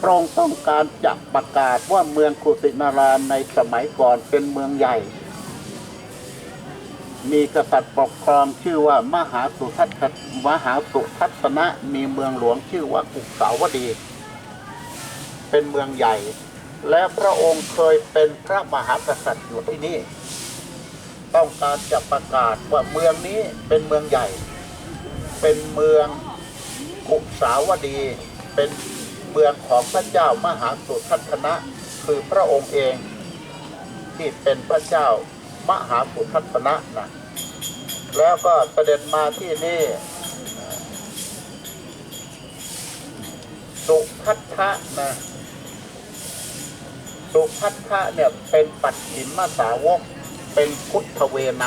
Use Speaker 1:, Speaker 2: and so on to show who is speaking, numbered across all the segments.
Speaker 1: พระองค์ต้องการจะประกาศว่าเมืองกุสินาราในสมัยก่อนเป็นเมืองใหญ่ มีกษัตริย์ปกครองชื่อว่ามหาสุทัศน์มหาสุทัศนะมีเมืองหลวงชื่อว่ากุสาวดี เป็นเมืองใหญ่ และพระองค์เคยเป็นพระมหากษัตริย์อยู่ที่นี่ ต้องการจะประกาศว่าเมืองนี้เป็นเมืองใหญ่ เป็นเมืองกุสาวดีเป็น เมืองของพระเจ้ามหาสุทัศนะคือพระองค์เองที่เป็นพระเจ้ามหาสุทัศนะนะแล้วก็เสด็จมาที่นี่สุทัศนะนะสุพัทธะเนี่ยเป็นปัจฉิมสาวกเป็นพุทธเวไน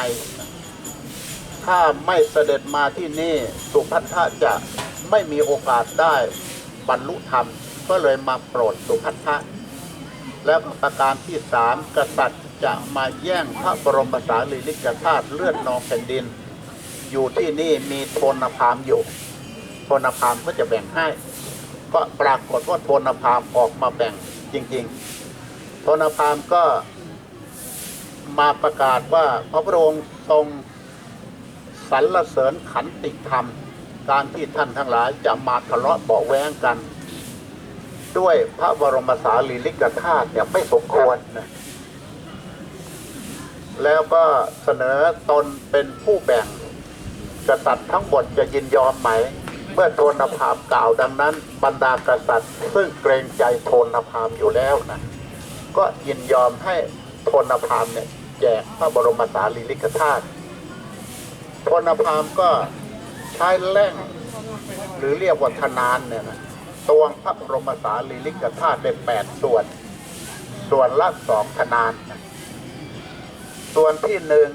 Speaker 1: ถ้าไม่เสด็จมาที่นี่สุพัทธะจะไม่มีโอกาสได้ บรรลุธรรม ก็เลยมาโปรดสุพัทธะแล้วก็ประการที่สามกษัตริย์จะมาแย่งพระบรมสารีริกธาตุเลือดนองแผ่นดิน อยู่ที่นี่มีโทนพามอยู่โทนพามก็จะแบ่งให้ ก็ปรากฏว่าโทนพามออกมาแบ่งจริง ๆ โทนพามก็มาประกาศว่าพระพุทธองค์ทรงสรรเสริญขันติธรรม การที่ท่านทั้งหลายจะมาทะเลาะเบาแวงกัน ด้วยพระบรมสารีริกธาตุเนี่ยไม่สมควรนะแล้วก็เสนอตนเป็นผู้แบ่งกษัตริย์ทั้งหมดจะยินยอมไหม เมื่อโทนพามกล่าวดังนั้น บรรดากษัตริย์ ซึ่งเกรงใจโทนพามอยู่แล้วนะก็ยินยอมให้โทนพามเนี่ยแจกพระบรมสารีริกธาตุโทนพามก็ ใช้แร่งหรือเรียกว่าธนานเนี่ยนะตวงพระบรมสารีริกธาตุได้แปดส่วน ส่วนละสองธนานนะส่วนที่หนึ่ง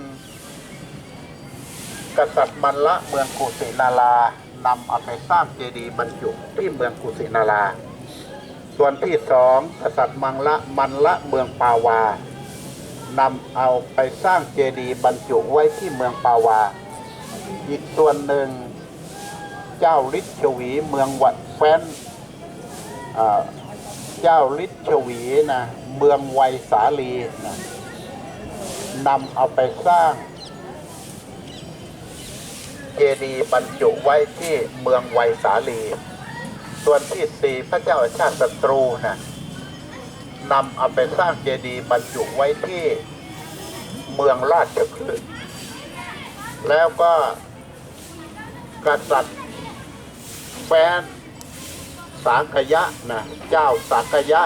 Speaker 1: กษัตริย์มันละเมืองกุสินารา นำเอาไปสร้างเจดีย์บรรจุที่เมืองกุสินารา ส่วนที่สองกษัตริย์มังละมันละเมืองปาวานำเอาไปสร้างเจดีย์บรรจุไว้ที่เมืองปาวา อีกส่วนหนึ่ง เจ้าฤทธิ์ชวีเมืองวัดแฟนเอ่อเจ้าฤทธิ์ชวีนะเมืองไวยสาลีนะนำเอาไปสร้างเจดีย์บรรจุไว้ที่เมืองไวยสาลี ส่วนที่สี่พระเจ้าอาชาติศัตรูนะนำเอาไปสร้างเจดีย์บรรจุไว้ที่เมืองราชพฤกษ์แล้วก็กษัตริย์ แฟน สากยะนะเจ้าสากยะ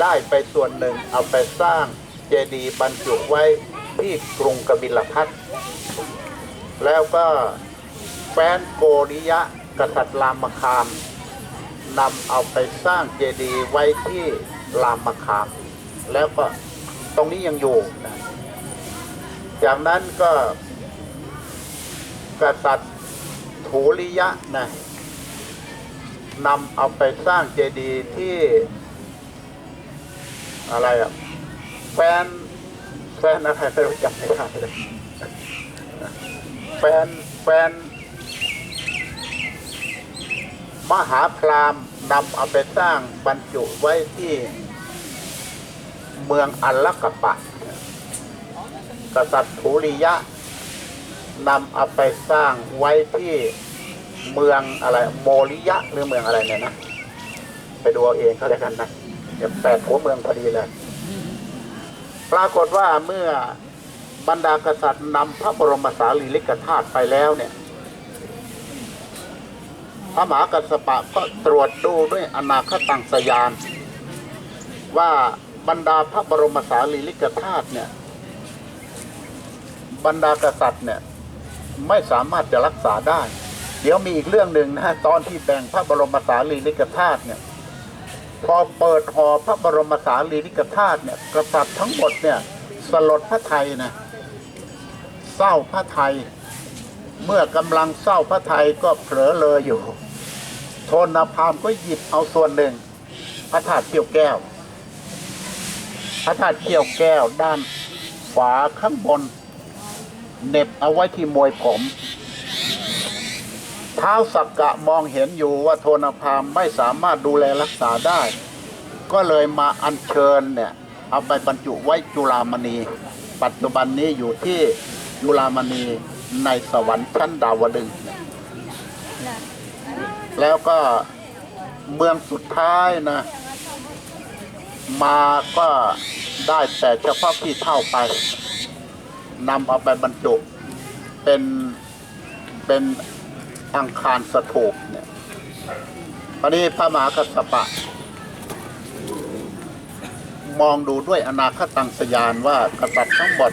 Speaker 1: ได้ไปส่วนหนึ่งเอาไปสร้างเจดีย์บรรจุไว้ที่กรุงกบิลพัทแล้วก็แฟนโกริยะกษัตริย์รามคามนำเอาไปสร้างเจดีย์ไว้ที่รามคาม แล้วก็ตรงนี้ยังอยู่นะจากนั้นก็กษัตริย์ถูริยะนะ นำเอาไปสร้างเจดีย์ที่อะไรอะแฟนแฟนอะไรไม่รู้จำไม่ได้เลยแฟนแฟนมหาพรามนำเอาไปสร้างบรรจุไว้ที่เมืองอัลลกปะ กษัตริย์ภูริยะนำเอาไปสร้างไว้ที่ เมืองอะไรโมริยะหรือเมืองอะไรเนี่ยนะไปดูเอาเองเขาเลยกันนะเดี๋ยวแปดหัวเมืองพอดีเลยปรากฏว่าเมื่อบรรดากษัตริย์นำพระบรมสารีริกธาตุไปแล้วเนี่ย พระมหากัสสปะก็ตรวจดูด้วยอนาคตังสยาน ว่าบรรดาพระบรมสารีริกธาตุเนี่ย บรรดากษัตริย์เนี่ย ไม่สามารถจะรักษาได้ ดี๋ยวมีอีกเรื่องหนึ่งนะฮะตอนที่แบ่งพระบรมสารีริกธาตุเนี่ยพอเปิดห่อพระบรมสารีริกธาตุเนี่ยกษัตริย์ทั้งหมดเนี่ยสลดพระไทยนะเศร้าพระไทย เมื่อกำลังเศร้าพระไทยก็เผลอเลยอยู่โทนพามก็หยิบเอาส่วนหนึ่ง พระธาตุเกี่ยวแก้ว พระธาตุเกี่ยวแก้วด้านขวาข้างบนเน็บเอาไว้ที่มวยผม ท้าวสักกะมองเห็นอยู่ว่าโทนพามไม่สามารถดูแลรักษาได้ ก็เลยมาอัญเชิญเนี่ยเอาไปบรรจุไว้จุฬามณี ปัจจุบันนี้อยู่ที่จุฬามณีในสวรรค์ชั้นดาวดึงส์แล้วก็เมืองสุดท้ายนะ มาก็ได้แต่เฉพาะที่เท่าไปนำเอาไปบรรจุเป็นเป็น อังคารสถูปเนี่ยตอนนี้พระมหากัสสปะ มองดูด้วยอนาคตังสยานว่ากษัตริย์ทั้งหมด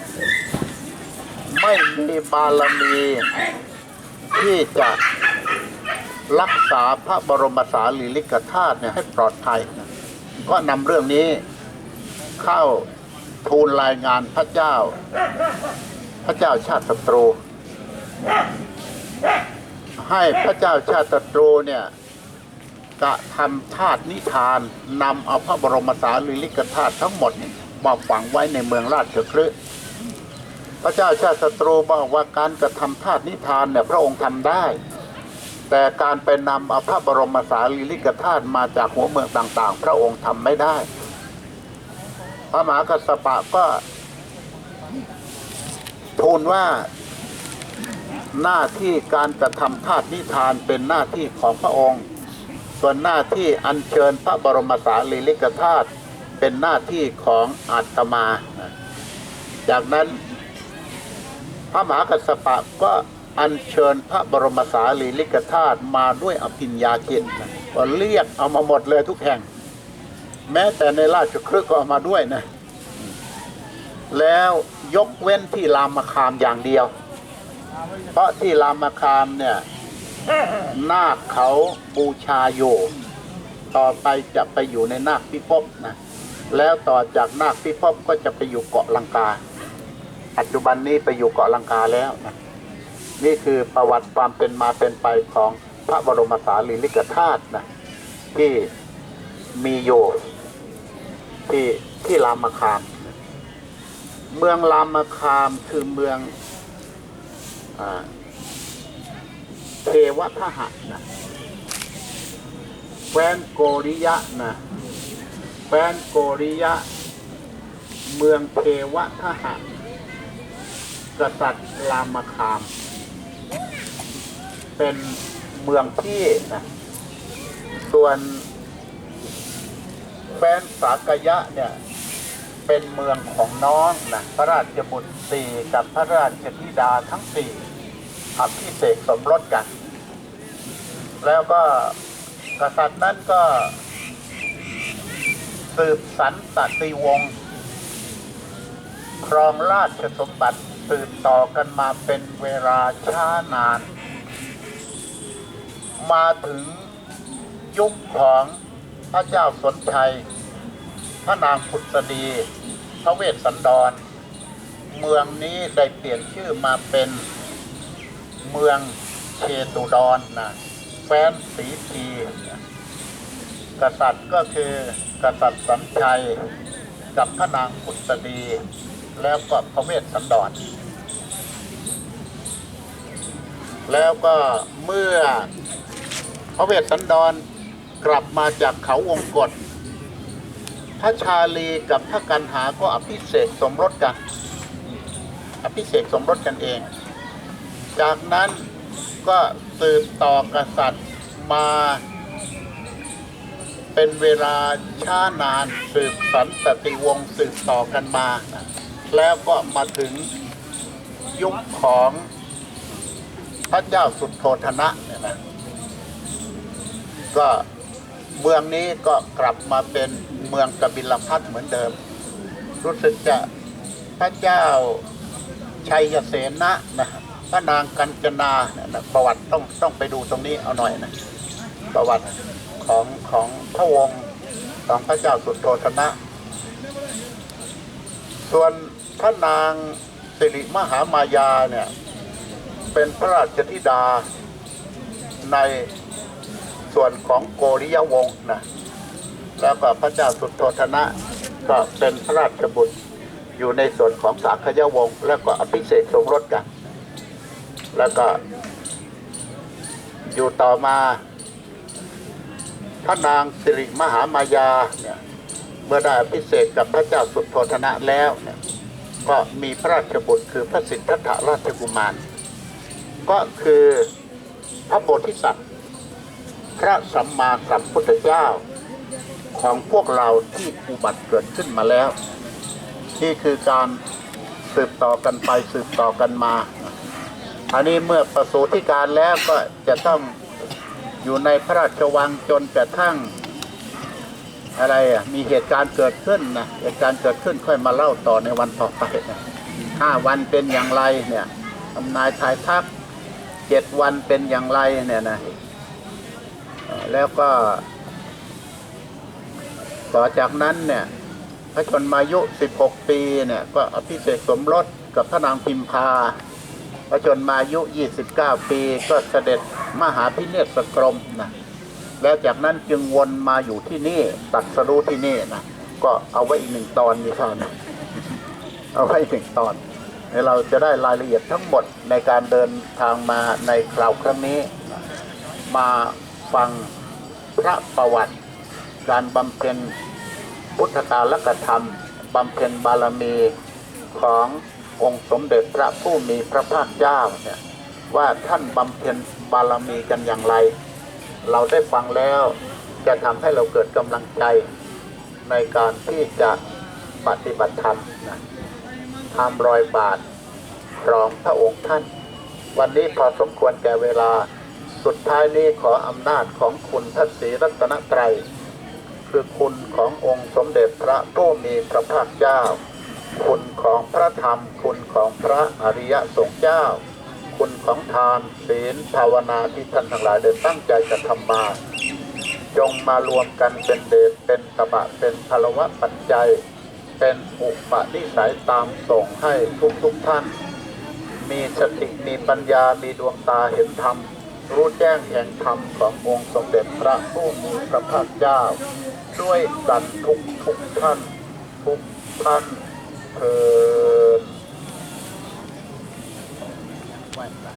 Speaker 1: ไม่มีบารมีที่จะรักษาพระบรมสารีริกธาตุเนี่ยให้ปลอดภัยนะก็นำเรื่องนี้เข้าทูลรายงานพระเจ้า พระเจ้าชาติศัตรู ให้พระเจ้าชาติตรูเนี่ยกระทำธาตุนิทานนำเอาพระบรมสารีริกธาตุทั้งหมดมาฝังไว้ในเมืองราชคฤห์พระเจ้าชาติศัตรูบอกว่าการกระทำธาตุนิทานเนี่ยพระองค์ทำได้ แต่การไปนำเอาพระบรมสารีริกธาตุมาจากหัวเมืองต่างๆ พระองค์ทำไม่ได้ พระมหากัสสปะก็ทูลว่า หน้าที่การกระทำธาตุนิทานเป็นหน้าที่ของพระองค์ ส่วนหน้าที่อัญเชิญพระบรมสารีริกธาตุเป็นหน้าที่ของอาตมา จากนั้นพระมหากัสสปะก็อัญเชิญพระบรมสารีริกธาตุมาด้วยอภิญญาจิตนะก็เรียกเอามาหมดเลยทุกแห่ง แม้แต่ในราชครึกก็เอามาด้วยนะ แล้วยกเว้นที่รามคามอย่างเดียว เพราะที่รามคามเนี่ยนาคเขาบูชาอยู่ต่อไปจะไปอยู่ในนาคพิภพนะแล้วต่อจากนาคพิภพก็จะไปอยู่เกาะลังกา ปัจจุบันนี้ไปอยู่เกาะลังกาแล้วนะนี่คือประวัติความเป็นมาเป็นไปของพระบรมสารีริกธาตุนะที่มีอยู่ที่ที่รามคาม เมืองรามคามคือเมืองอา เทวทหะนะแคนโกริยะนะแคนโกริยะ เมืองเทวทหะกษัตริย์รามคาม เป็นเมืองที่นะส่วนแคนสากยะเนี่ยเป็นเมืองของน้องนะพระราชบุตรสี่กับพระราชธิดาทั้งสี่ อภิเษกสมรสกัน แล้วก็กษัตริย์นั้นก็ สืบสันตติวงศ์ครองราชสมบัติสืบต่อกันมาเป็นเวลาช้านาน มาถึงยุคของพระเจ้าสนชัย พระนางพุทธดี พระเวสสันดร เมืองนี้ได้เปลี่ยนชื่อมาเป็น เมืองเชตุดรนนะแฟนสีทีกษัตริย์ก็คือกษัตริย์สันชัย กับพระนางพุทธดี แล้วก็พระเวสสันดรแล้วก็เมื่อพระเวสสันดรกลับมาจากเขาวงกฏพระชาลีกับพระกันหาก็อภิเษกสมรสกัน อภิเษกสมรสกันเอง จากนั้นก็สืบต่อกษัตริย์มา เป็นเวลาช้านานสืบสันตติวงศ์สืบต่อกันมา แล้วก็มาถึงยุคของพระเจ้าสุดโทธนะเนี่ยนะก็เมืองนี้ก็กลับมาเป็นเมืองกบิลพัทเหมือนเดิม รู้สึกจะพระเจ้าชัยเสนะนะ พระนางกัญจนาเนี่ยประวัติต้องต้องไปดูตรงนี้เอาหน่อยนะประวัติของของพระวงศ์ของพระเจ้าสุดโทนะ ส่วนพระนางสิริมหามายาเนี่ยเป็นพระราชธิดาในส่วนของโกริยวงศ์นะแล้วก็พระเจ้าสุดโทนะก็เป็นพระราชบุตรอยู่ในส่วนของสาขยวงศ์แล้วก็อภิเษกสมรสกัน แล้วก็ อยู่ต่อมาพระนางสิริมหามายาเนี่ยเมื่อได้อภิเศษกกับพระเจ้าสุโธธนะแล้วเนี่ยก็มีพระราชบุตรคือพระสิทธัตถราชกุมาร ก็คือพระโพธิสัตว์ พระสัมมาสัมพุทธเจ้า ของพวกเราที่อุบัติเกิดขึ้นมาแล้ว นี่คือการสืบต่อกันไปสืบต่อกันมา อันนี้เมื่อประสูติการแล้วก็จะต้องอยู่ในพระราชวังจนกระทั่งอะไรอะมีเหตุการณ์เกิดขึ้นนะเหตุการณ์เกิดขึ้นค่อยมาเล่าต่อในวันต่อไปนะห้าวันเป็นอย่างไรเนี่ยทำนายทายทักเจ็ดวันเป็นอย่างไรเนี่ยนะแล้วก็ ต่อจากนั้นเนี่ยพระชนมายุ 16 ปีเนี่ย ก็อภิเษกสมรสกับพระนางพิมพา พระชนมายุ 29 ปีก็เสด็จมหาพิเนศกรมนะแล้วจากนั้นจึงวนมาอยู่ที่นี่ตัดสรู้ที่นี่นะก็เอาไว้อีกหนึ่งตอนนี่ค่ะนเอาไว้อีกหนึ่งตอนให้เราจะได้รายละเอียดทั้งหมดในการเดินทางมาในคราวครั้งนี้ มาฟังพระประวัติ การบำเพ็ญพุทธกาลกธรรมบำเพ็ญบารมีของ องค์สมเด็จพระผู้มีพระภาคเจ้าเนี่ยว่าท่านบำเพ็ญบารมีกันอย่างไร เราได้ฟังแล้วจะทำให้เราเกิดกำลังใจในการที่จะปฏิบัติธรรมนะทำรอยบาทรองพระองค์ท่าน วันนี้พอสมควรแก่เวลา สุดท้ายนี้ขออำนาจของคุณพระศรีรัตนตรัย คือคุณขององค์สมเด็จพระผู้มีพระภาคเจ้า คุณของพระธรรม คุณของพระอริยสงฆ์เจ้า คุณของทานศีลภาวนาที่ท่านทั้งหลายได้ตั้งใจจะทำมาจงมารวมกันเป็นเดชเป็นตบะเป็นพลวะปัจจัย เป็นอุปนิสัยตามส่งให้ทุกทุกท่าน มีสติมีปัญญามีดวงตาเห็นธรรม รู้แจ้งแห่งธรรมขององค์สมเด็จพระผู้มีพระภาคเจ้า ด้วยกันทุกทุกท่าน ทุกท่าน เ